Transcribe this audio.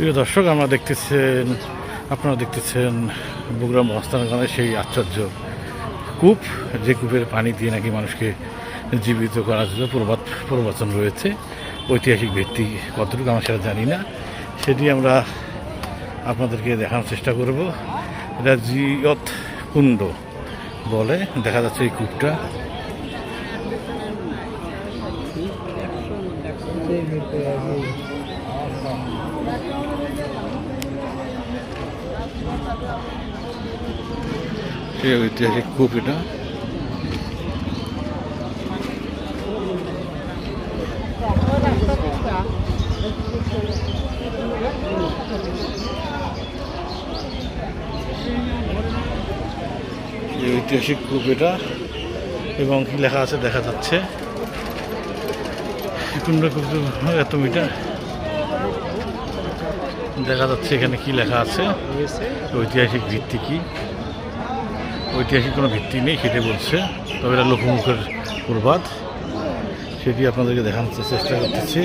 প্রিয় দর্শক, আমরা দেখতেছেন আপনারা দেখতেছেন বগুড়া মস্তানগঞ্জের সেই আশ্চর্য কূপ, যে কূপের পানি দিয়ে নাকি মানুষকে জীবিত করার জন্য প্রবাদ প্রবচন রয়েছে। ঐতিহাসিক ভিত্তি কতটুকু আমরা সেটা জানি না। সেটি আমরা আপনাদেরকে দেখানোর চেষ্টা করব। এটা জিয়ত কুণ্ড বলে দেখা যাচ্ছে এই কূপটা। সেই ঐতিহাসিক কূপ এটা। ঐতিহাসিক কূপ এটা। এবং কি লেখা আছে, দেখা যাচ্ছে। এত মিটার। দেখা যাচ্ছে এখানে কি লেখা আছে। ঐতিহাসিক ভিত্তি কি? ঐতিহাসিক কোনো ভিত্তি নেই, সেটাই বলছে। তবে এটা লোকমুখের প্রবাদ। সেটি আপনাদেরকে দেখানোর চেষ্টা করতেছি।